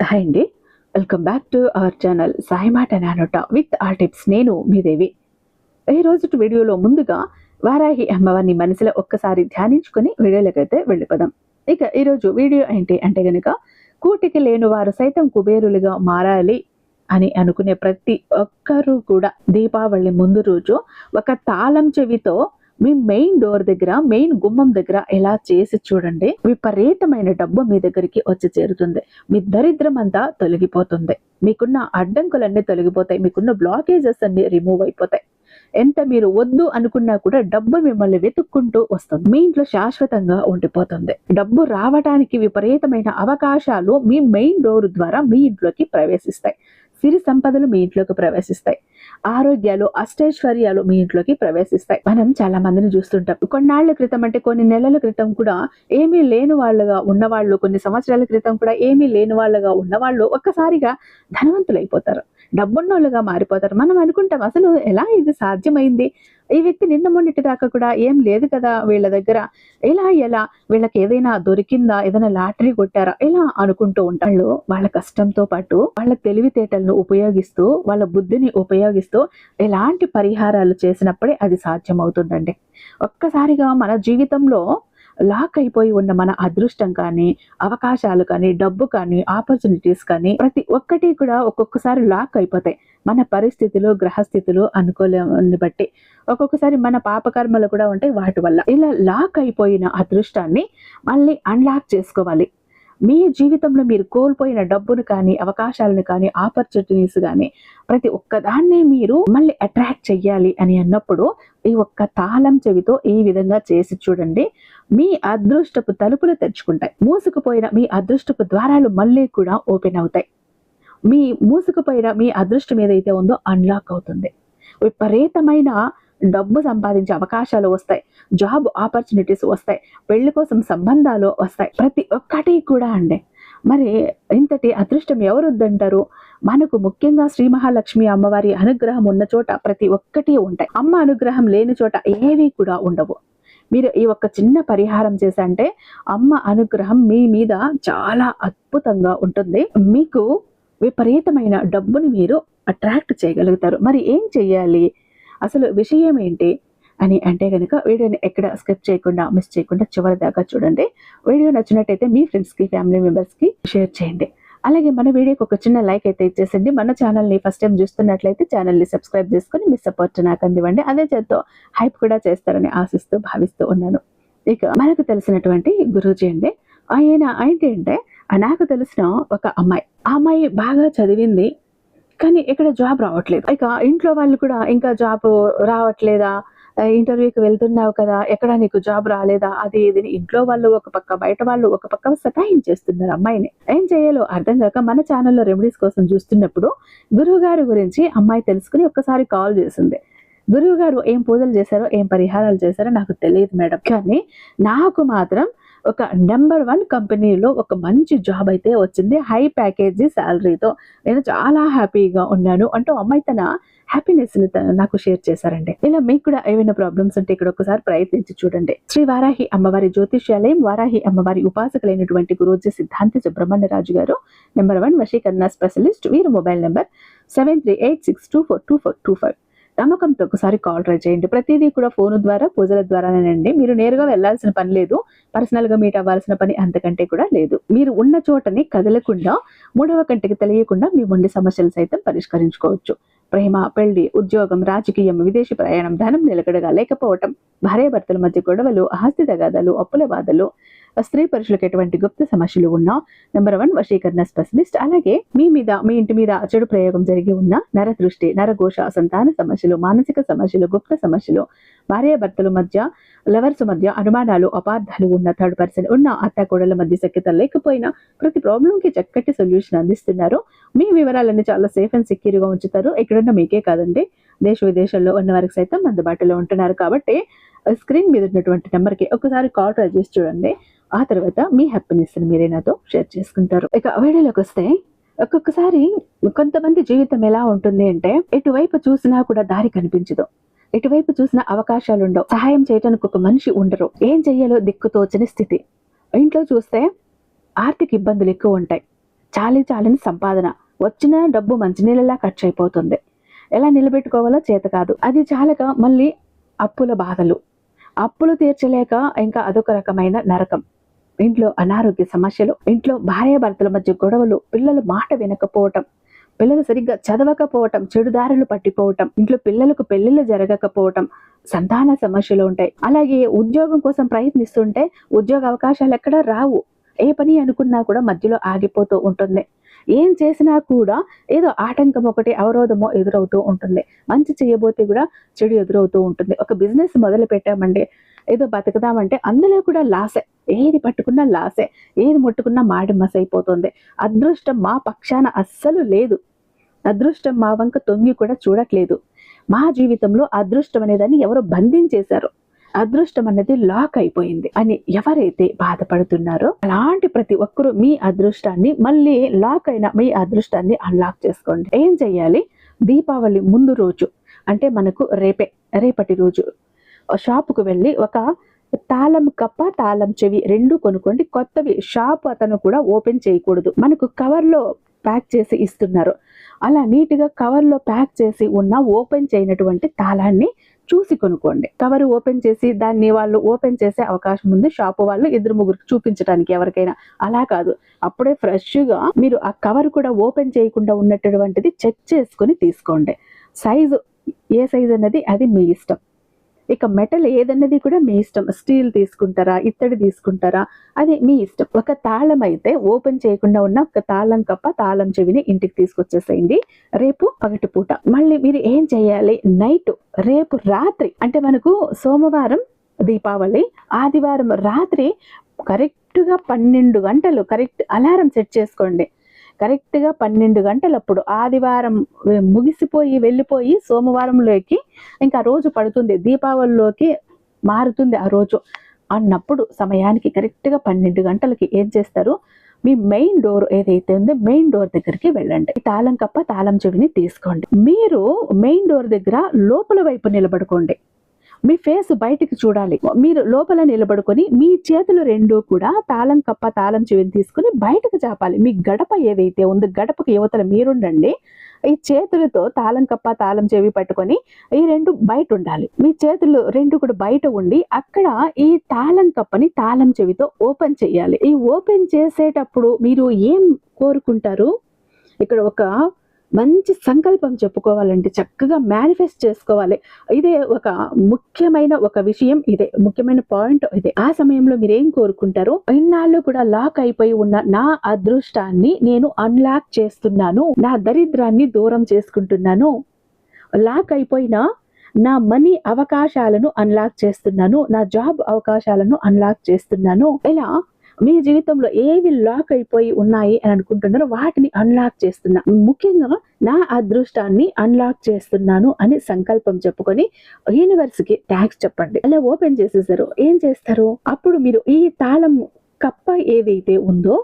Hi అండి. Welcome back to our channel Sai మాట నానోట విత్ ఆ టిప్స్. నేను మీ దేవి. ఈ రోజు వీడియోలో ముందుగా వారాహి అమ్మవారిని మనసులో ఒక్కసారి ధ్యానించుకొని వీడియోలోకి అయితే వెళ్ళిపోదాం. ఇక ఈరోజు వీడియో ఏంటి అంటే గనుక కూటికి లేని వారు సైతం కుబేరులుగా మారాలి అని అనుకునే ప్రతి ఒక్కరూ కూడా దీపావళి ముందు రోజు ఒక తాళం చెవితో మీ మెయిన్ డోర్ దగ్గర మెయిన్ గుమ్మం దగ్గర ఇలా చేసి చూడండి విపరీతమైన డబ్బు మీ దగ్గరికి వచ్చి చేరుతుంది. మీ దరిద్రం అంతా తొలగిపోతుంది. మీకున్న అడ్డంకులన్నీ తొలగిపోతాయి. మీకున్న బ్లాకేజెస్ అన్ని రిమూవ్ అయిపోతాయి. ఎంత మీరు వద్దు అనుకున్నా కూడా డబ్బు మిమ్మల్ని వెతుక్కుంటూ వస్తుంది. మీ ఇంట్లో శాశ్వతంగా ఉండిపోతుంది. డబ్బు రావడానికి విపరీతమైన అవకాశాలు మీ మెయిన్ డోర్ ద్వారా మీ ఇంట్లోకి ప్రవేశిస్తాయి. సిరి సంపదలు మీ ఇంట్లోకి ప్రవేశిస్తాయి. ఆరోగ్యాలు అష్టైశ్వర్యాలు మీ ఇంట్లోకి ప్రవేశిస్తాయి. మనం చాలా మందిని చూస్తుంటాం. కొన్నాళ్ళ క్రితం అంటే కొన్ని నెలల క్రితం కూడా ఏమీ లేని వాళ్ళుగా ఉన్నవాళ్ళు కొన్ని సంవత్సరాల క్రితం కూడా ఏమీ లేని వాళ్ళుగా ఉన్నవాళ్ళు ఒక్కసారిగా ధనవంతులైపోతారు. డబ్బున్నోళ్ళుగా మారిపోతారు. మనం అనుకుంటాం అసలు ఎలా ఇది సాధ్యమైంది? ఈ వ్యక్తి నిన్న మొన్నటి దాకా కూడా ఏం లేదు కదా వీళ్ళ దగ్గర. ఎలా ఎలా? వీళ్ళకి ఏదైనా దొరికిందా? ఏదైనా లాటరీ కొట్టారా? ఇలా అనుకుంటూ ఉంటాళ్ళు వాళ్ళ కష్టంతో పాటు వాళ్ళ తెలివితేటలను ఉపయోగిస్తూ వాళ్ళ బుద్ధిని ఉపయోగిస్తూ ఎలాంటి పరిహారాలు చేసినప్పుడే అది సాధ్యమవుతుందండి. ఒక్కసారిగా మన జీవితంలో లాక్ అయిపోయి ఉన్న మన అదృష్టం కానీ అవకాశాలు కానీ డబ్బు కానీ ఆపర్చునిటీస్ కానీ ప్రతి ఒక్కటి కూడా ఒక్కొక్కసారి లాక్ అయిపోతాయి. మన పరిస్థితులు గ్రహస్థితులు అనుకూలని బట్టి ఒక్కొక్కసారి మన పాపకర్మలు కూడా ఉంటాయి వాటి వల్ల. ఇలా లాక్ అయిపోయిన అదృష్టాన్ని మళ్ళీ అన్లాక్ చేసుకోవాలి. మీ జీవితంలో మీరు కోల్పోయిన డబ్బును కానీ అవకాశాలను కానీ ఆపర్చునిటీస్ కానీ ప్రతి ఒక్కదాన్ని మీరు మళ్ళీ అట్రాక్ట్ చెయ్యాలి అని అన్నప్పుడు ఈ ఒక్క తాళం చెవితో ఈ విధంగా చేసి చూడండి. మీ అదృష్టపు తలుపులు తెరుచుకుంటాయి. మూసుకుపోయిన మీ అదృష్టపు ద్వారాలు మళ్ళీ కూడా ఓపెన్ అవుతాయి. మీ మూసుకుపోయిన మీ అదృష్టం ఏదైతే ఉందో అన్లాక్ అవుతుంది. విపరీతమైన డబ్బు సంపాదించే అవకాశాలు వస్తాయి. జాబ్ ఆపర్చునిటీస్ వస్తాయి. పెళ్ళి కోసం సంబంధాలు వస్తాయి. ప్రతి ఒక్కటి కూడా అండి. మరి ఇంతటి అదృష్టం ఎవరు వద్దంటారు మనకు ముఖ్యంగా శ్రీ మహాలక్ష్మి అమ్మవారి అనుగ్రహం ఉన్న చోట ప్రతి ఒక్కటి ఉంటాయి. అమ్మ అనుగ్రహం లేని చోట ఏవి కూడా ఉండవు. మీరు ఈ ఒక్క చిన్న పరిహారం చేసంటే అమ్మ అనుగ్రహం మీ మీద చాలా అద్భుతంగా ఉంటుంది. మీకు విపరీతమైన డబ్బుని మీరు అట్రాక్ట్ చేయగలుగుతారు. మరి ఏం చెయ్యాలి? అసలు విషయం ఏంటి అని అంటే కనుక వీడియోని ఎక్కడ స్కిప్ చేయకుండా మిస్ చేయకుండా చివరి దాకా చూడండి. వీడియో నచ్చినట్టయితే మీ ఫ్రెండ్స్కి ఫ్యామిలీ మెంబర్స్కి షేర్ చేయండి. అలాగే మన వీడియోకి ఒక చిన్న లైక్ అయితే ఇచ్చేసండి. మన ఛానల్ని ఫస్ట్ టైం చూస్తున్నట్లయితే ఛానల్ని సబ్స్క్రైబ్ చేసుకొని మీ సపోర్ట్ నాకు అందివ్వండి. అదే చేత్తో హైప్ కూడా చేస్తారని ఆశిస్తూ భావిస్తూ ఉన్నాను. ఇక మనకు తెలిసినటువంటి గురూజీ అండి. ఆయన ఏంటి? అంటే నాకు తెలిసిన ఒక అమ్మాయి. ఆ అమ్మాయి బాగా చదివింది. కానీ ఇక్కడ జాబ్ రావట్లేదు. ఇక ఇంట్లో వాళ్ళు కూడా ఇంకా జాబ్ రావట్లేదా? ఇంటర్వ్యూకి వెళ్తున్నావు కదా ఎక్కడ నీకు జాబ్ రాలేదా? అది ఇది ఇంట్లో వాళ్ళు ఒక పక్క బయట వాళ్ళు ఒక పక్క సతాయించేస్తున్నారు అమ్మాయిని. ఏం చేయాలో అర్థం కాక మన ఛానల్లో రెమెడీస్ కోసం చూస్తున్నప్పుడు గురువు గారి గురించి అమ్మాయి తెలుసుకుని ఒక్కసారి కాల్ చేసింది. గురువు గారు ఏం పూజలు చేశారో ఏం పరిహారాలు చేశారో నాకు తెలియదు మేడం. కానీ నాకు మాత్రం ఒక నెంబర్ వన్ కంపెనీలో ఒక మంచి జాబ్ అయితే వచ్చింది. హై ప్యాకేజీ శాలరీతో నేను చాలా హ్యాపీగా ఉన్నాను. అంటూ అమ్మాయి తన హ్యాపీనెస్ని నాకు షేర్ చేశారండి. ఇలా మీకు కూడా ఏమైనా ప్రాబ్లమ్స్ ఉంటే ఇక్కడ ఒకసారి ప్రయత్నించి చూడండి. శ్రీ వారాహి అమ్మవారి జ్యోతిష్యాలయం వారాహి అమ్మవారి ఉపాసకులైనటువంటి గురూజీ సిద్ధాంతి సుబ్రహ్మణ్య రాజు గారు నెంబర్ వన్ వశీకరణ స్పెషలిస్ట్ వీరి mobile number seven three eight six two four two four two five నమ్మకంతో ఒకసారి కాల్ ట్రై చేయండి. ప్రతిదీ కూడా ఫోన్ ద్వారా పూజల ద్వారానేనండి. మీరు నేరుగా వెళ్ళాల్సిన పని లేదు. పర్సనల్గా మీట్ అవ్వాల్సిన పని అంతకంటే కూడా లేదు. మీరు ఉన్న చోటని కదలకుండా మూడవ కంటికి తెలియకుండా మీ ఉండే సమస్యలు సైతం పరిష్కరించుకోవచ్చు. ప్రేమ పెళ్ళి ఉద్యోగం రాజకీయం విదేశీ ప్రయాణం ధనం నిలకడగా లేకపోవటం భార్యాభర్తల మధ్య గొడవలు ఆస్తి తగాదాలు అప్పుల బాధలు స్త్రీ పురుషులకు ఎటువంటి గుప్త సమస్యలు ఉన్నా నెంబర్ వన్ వశీకరణ స్పెషలిస్ట్ అలాగే మీ మీద మీ ఇంటి మీద చెడు ప్రయోగం జరిగి ఉన్న నర దృష్టి నరఘోష సంతాన సమస్యలు మానసిక సమస్యలు గుప్త సమస్యలు భార్యాభర్తల మధ్య లవర్స్ మధ్య అనుమానాలు అపార్థాలు ఉన్న థర్డ్ పర్సన్ ఉన్న అత్తాకోడల మధ్య సఖ్యత లేకపోయినా ప్రతి ప్రాబ్లం కి చక్కటి సొల్యూషన్ అందిస్తున్నారు. మీ వివరాలన్నీ చాలా సేఫ్ అండ్ సెక్యూర్గా ఉంచుతారు. ఉంచుతారు ఎక్కడున్న మీకే కాదండి. దేశ విదేశాల్లో ఉన్న వారికి సైతం అందుబాటులో ఉంటున్నారు. కాబట్టి స్క్రీన్ మీద ఉన్నటువంటి నెంబర్కి ఒకసారి కాల్ ట్రై చేసి చూడండి. ఆ తర్వాత మీ హ్యాపీనెస్ని మీరే నాతో షేర్ చేసుకుంటారు. ఇక వీడియోలోకి వస్తే ఒక్కొక్కసారి కొంతమంది జీవితం ఎలా ఉంటుంది అంటే ఎటువైపు చూసినా కూడా దారి కనిపించదు. ఎటువైపు చూసిన అవకాశాలు ఉండవు. సహాయం చేయడానికి ఒక మనిషి ఉండరు. ఏం చెయ్యాలో దిక్కుతోచని స్థితి. ఇంట్లో చూస్తే ఆర్థిక ఇబ్బందులు ఎక్కువ ఉంటాయి. చాలీ చాలని సంపాదన. వచ్చిన డబ్బు మంచినీళ్ళలా ఖర్చు అయిపోతుంది. ఎలా నిలబెట్టుకోవాలో చేత కాదు. అది చాలక మళ్ళీ అప్పుల బాధలు. అప్పులు తీర్చలేక ఇంకా అదొక రకమైన నరకం. ఇంట్లో అనారోగ్య సమస్యలు ఇంట్లో భార్యాభర్తల మధ్య గొడవలు పిల్లలు మాట వినకపోవటం పిల్లలు సరిగ్గా చదవకపోవటం చెడుదారులు పట్టిపోవటం ఇంట్లో పిల్లలకు పెళ్ళిళ్ళు జరగకపోవటం సంతాన సమస్యలు ఉంటాయి. అలాగే ఉద్యోగం కోసం ప్రయత్నిస్తుంటే ఉద్యోగ అవకాశాలు ఎక్కడ రావు. ఏ పని అనుకున్నా కూడా మధ్యలో ఆగిపోతూ ఉంటుంది. ఏం చేసినా కూడా ఏదో ఆటంకం ఒకటి అవరోధమో ఎదురవుతూ ఉంటుంది. మంచి చేయబోతే కూడా చెడు ఎదురవుతూ ఉంటుంది. ఒక బిజినెస్ మొదలు పెట్టామండి. ఏదో బతకదామంటే అందులో కూడా లాసే. ఏది పట్టుకున్నా లాసే. ఏది ముట్టుకున్నా మాడి మసైపోతుంది. అదృష్టం మా పక్షాన అస్సలు లేదు. అదృష్టం మా వంక తొంగి కూడా చూడట్లేదు. మా జీవితంలో అదృష్టం అనేదాన్ని ఎవరో బంధించేశారు. అదృష్టం అనేది లాక్ అయిపోయింది. అని ఎవరైతే బాధపడుతున్నారో అలాంటి ప్రతి ఒక్కరూ మీ అదృష్టాన్ని మళ్ళీ లాక్ అయిన మీ అదృష్టాన్ని అన్లాక్ చేసుకోండి. ఏం చెయ్యాలి దీపావళి ముందు రోజు అంటే మనకు రేపే రేపటి రోజు షాపుకు వెళ్ళి ఒక తాళం కప్ప తాళం చెవి రెండు కొనుక్కోండి. కొత్తవి షాప్ అతను కూడా ఓపెన్ చేయకూడదు. మనకు కవర్లో ప్యాక్ చేసి ఇస్తున్నారు. అలా నీట్గా కవర్లో ప్యాక్ చేసి ఉన్న ఓపెన్ చేయనటువంటి తాళాన్ని చూసి కొనుక్కోండి. కవర్ ఓపెన్ చేసి దాన్ని వాళ్ళు ఓపెన్ చేసే అవకాశం ఉంది. షాపు వాళ్ళు ఇద్దరు ముగ్గురికి చూపించడానికి ఎవరికైనా. అలా కాదు. అప్పుడే ఫ్రెష్గా మీరు ఆ కవర్ కూడా ఓపెన్ చేయకుండా ఉన్నటువంటిది చెక్ చేసుకొని తీసుకోండి. సైజు ఏ సైజు అన్నది అది మీ ఇష్టం. ఇక మెటల్ ఏదన్నది కూడా మీ ఇష్టం. స్టీల్ తీసుకుంటారా? ఇత్తడి తీసుకుంటారా? అది మీ ఇష్టం. ఒక తాళం అయితే ఓపెన్ చేయకుండా ఉన్న ఒక తాళం కప్ప తాళం చెవిని ఇంటికి తీసుకొచ్చేసేయండి. రేపు పగటి పూట మళ్ళీ మీరు ఏం చేయాలి? నైట్ రేపు రాత్రి అంటే మనకు సోమవారం దీపావళి ఆదివారం రాత్రి కరెక్ట్గా పన్నెండు గంటలు కరెక్ట్ అలారం సెట్ చేసుకోండి. కరెక్ట్గా పన్నెండు గంటలప్పుడు ఆదివారం ముగిసిపోయి వెళ్ళిపోయి సోమవారంలోకి ఇంకా రోజు పడుతుంది. దీపావళిలోకి మారుతుంది ఆ రోజు. అన్నప్పుడు సమయానికి కరెక్ట్గా పన్నెండు గంటలకి ఏం చేస్తారు? మీ మెయిన్ డోర్ ఏదైతే ఉందో మెయిన్ డోర్ దగ్గరికి వెళ్ళండి. తాళం కప్ప తాళం చెవిని తీసుకోండి. మీరు మెయిన్ డోర్ దగ్గర లోపల వైపు నిలబడుకోండి. మీ ఫేస్ బయటికి చూడాలి. మీరు లోపల నిలబడుకొని మీ చేతులు రెండు కూడా తాళం కప్ప తాళం చెవిని తీసుకుని బయటకు చాపాలి. మీ గడప ఏదైతే ఉందో గడపకు యువతల మీరుండండి. ఈ చేతులతో తాళం కప్ప తాళం చెవి పట్టుకొని ఈ రెండు బయట ఉండాలి. మీ చేతులు రెండు కూడా బయట ఉండి అక్కడ ఈ తాళం కప్పని తాళం చెవితో ఓపెన్ చేయాలి. ఈ ఓపెన్ చేసేటప్పుడు మీరు ఏం కోరుకుంటారు? ఇక్కడ ఒక మంచి సంకల్పం చెప్పుకోవాలంటే చక్కగా మేనిఫెస్ట్ చేసుకోవాలి. ఇదే ఒక ముఖ్యమైన ఒక విషయం ఇదే ముఖ్యమైన పాయింట్ ఇదే. ఆ సమయంలో మీరు ఏం కోరుకుంటారు ఇన్నాళ్ళు కూడా లాక్ అయిపోయి ఉన్న నా అదృష్టాన్ని నేను అన్లాక్ చేస్తున్నాను. నా దరిద్రాన్ని దూరం చేసుకుంటున్నాను. లాక్ అయిపోయిన నా మనీ అవకాశాలను అన్లాక్ చేస్తున్నాను. నా జాబ్ అవకాశాలను అన్లాక్ చేస్తున్నాను. ఇలా మీ జీవితంలో ఏవి లాక్ అయిపోయి ఉన్నాయి అని అనుకుంటున్నారో వాటిని అన్లాక్ చేస్తున్నా. ముఖ్యంగా నా అదృష్టాన్ని అన్లాక్ చేస్తున్నాను అని సంకల్పం చెప్పుకొని యూనివర్స్కి ట్యాక్స్ చెప్పండి. అలా ఓపెన్ చేసేసారు. ఏం చేస్తారు? అప్పుడు మీరు ఈ తాళం కప్ప ఏదైతే ఉందో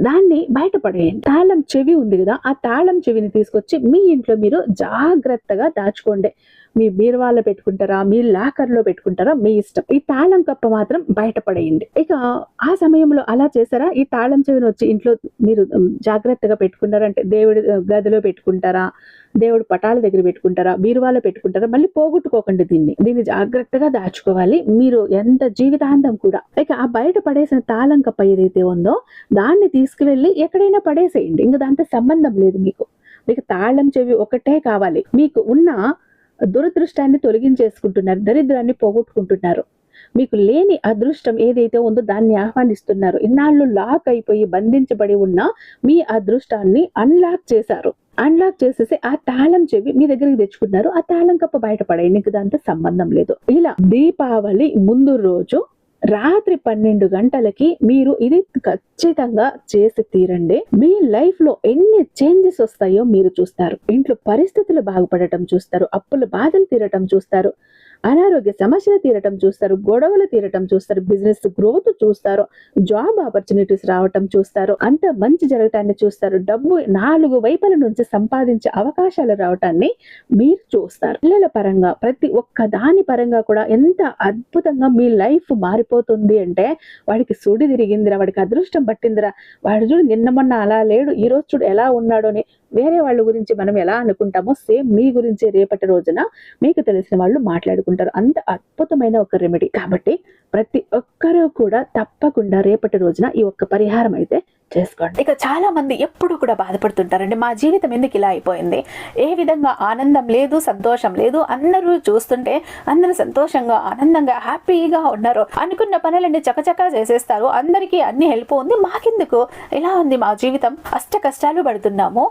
దాన్ని బయటపడేయండి. తాళం చెవి ఉంది కదా ఆ తాళం చెవిని తీసుకొచ్చి మీ ఇంట్లో మీరు జాగ్రత్తగా దాచుకోండి. మీ బీరువాలో పెట్టుకుంటారా? మీ లాకర్లో పెట్టుకుంటారా? మీ ఇష్టం. ఈ తాళం కప్ప మాత్రం బయటపడేయండి. ఇక ఆ సమయంలో అలా చేశారా? ఈ తాళం చెవిని వచ్చి ఇంట్లో మీరు జాగ్రత్తగా పెట్టుకున్నారంటే దేవుడి గదిలో పెట్టుకుంటారా? దేవుడు పటాల దగ్గర పెట్టుకుంటారా? బీరువాలో పెట్టుకుంటారా? మళ్ళీ పోగొట్టుకోకండి దీన్ని. దీన్ని జాగ్రత్తగా దాచుకోవాలి. మీరు ఎంత జీవితాంతం కూడా. ఇక ఆ బయట పడేసిన తాళం కప్ప ఏదైతే ఉందో దాన్ని తీసుకువెళ్ళి ఎక్కడైనా పడేసేయండి. ఇంకా దాంతో సంబంధం లేదు మీకు. మీకు తాళం చెవి ఒకటే కావాలి. మీకు ఉన్న దురదృష్టాన్ని తొలగించేసుకుంటున్నారు దరిద్రాన్ని పోగొట్టుకుంటున్నారు. మీకు లేని అదృష్టం ఏదైతే ఉందో దాన్ని ఆహ్వానిస్తున్నారు. ఇన్నాళ్ళు లాక్ అయిపోయి బంధించబడి ఉన్న మీ అదృష్టాన్ని అన్లాక్ చేశారు. అన్లాక్ చేసేసి ఆ తాళం చెవి మీ దగ్గరికి తెచ్చుకున్నారు ఆ తాళం కప్ప బయటపడే నీకు దాంతో సంబంధం లేదు. ఇలా దీపావళి ముందు రోజు రాత్రి పన్నెండు గంటలకి మీరు ఇది ఖచ్చితంగా చేసి తీరండి. మీ లైఫ్లో ఎన్ని చేంజెస్ వస్తాయో మీరు చూస్తారు. ఇంట్లో పరిస్థితులు బాగుపడటం చూస్తారు. అప్పుల బాధలు తీరటం చూస్తారు. అనారోగ్య సమస్యలు తీరటం చూస్తారు గొడవలు తీరటం చూస్తారు బిజినెస్ గ్రోత్ చూస్తారు జాబ్ ఆపర్చునిటీస్ రావటం చూస్తారు అంత మంచి జరగటాన్ని చూస్తారు డబ్బు నాలుగు వైపుల నుంచి సంపాదించే అవకాశాలు రావటాన్ని మీరు చూస్తారు. పిల్లల పరంగా ప్రతి ఒక్క దాని పరంగా కూడా ఎంత అద్భుతంగా మీ లైఫ్ మారిపోతుంది అంటే వాడికి సుడి తిరిగిందిరా వాడికి అదృష్టం పట్టిందిరా వాడు చూడు నిన్న మొన్న అలా లేడు ఈ రోజు చూడు ఎలా ఉన్నాడు అని వేరే వాళ్ళ గురించి మనం ఎలా అనుకుంటామో సేమ్ మీ గురించి రేపటి రోజున మీకు తెలిసిన వాళ్ళు మాట్లాడుకుంటారు. అంత అద్భుతమైన ఒక రెమెడీ కాబట్టి ప్రతి ఒక్కరూ కూడా తప్పకుండా రేపటి రోజున ఈ ఒక్క పరిహారం అయితే చేసుకోండి. ఇక చాలా మంది ఎప్పుడు కూడా బాధపడుతుంటారండి. మా జీవితం ఎందుకు ఇలా అయిపోయింది? ఏ విధంగా ఆనందం లేదు సంతోషం లేదు అందరూ చూస్తుంటే అందరూ సంతోషంగా ఆనందంగా హ్యాపీగా ఉన్నారు. అనుకున్న పనులన్నీ చకచకా చేసేస్తారు. అందరికీ అన్ని హెల్ప్ ఉంది. మాకెందుకు? ఇలా ఉంది మా జీవితం? అష్ట కష్టాలు పడుతున్నాము.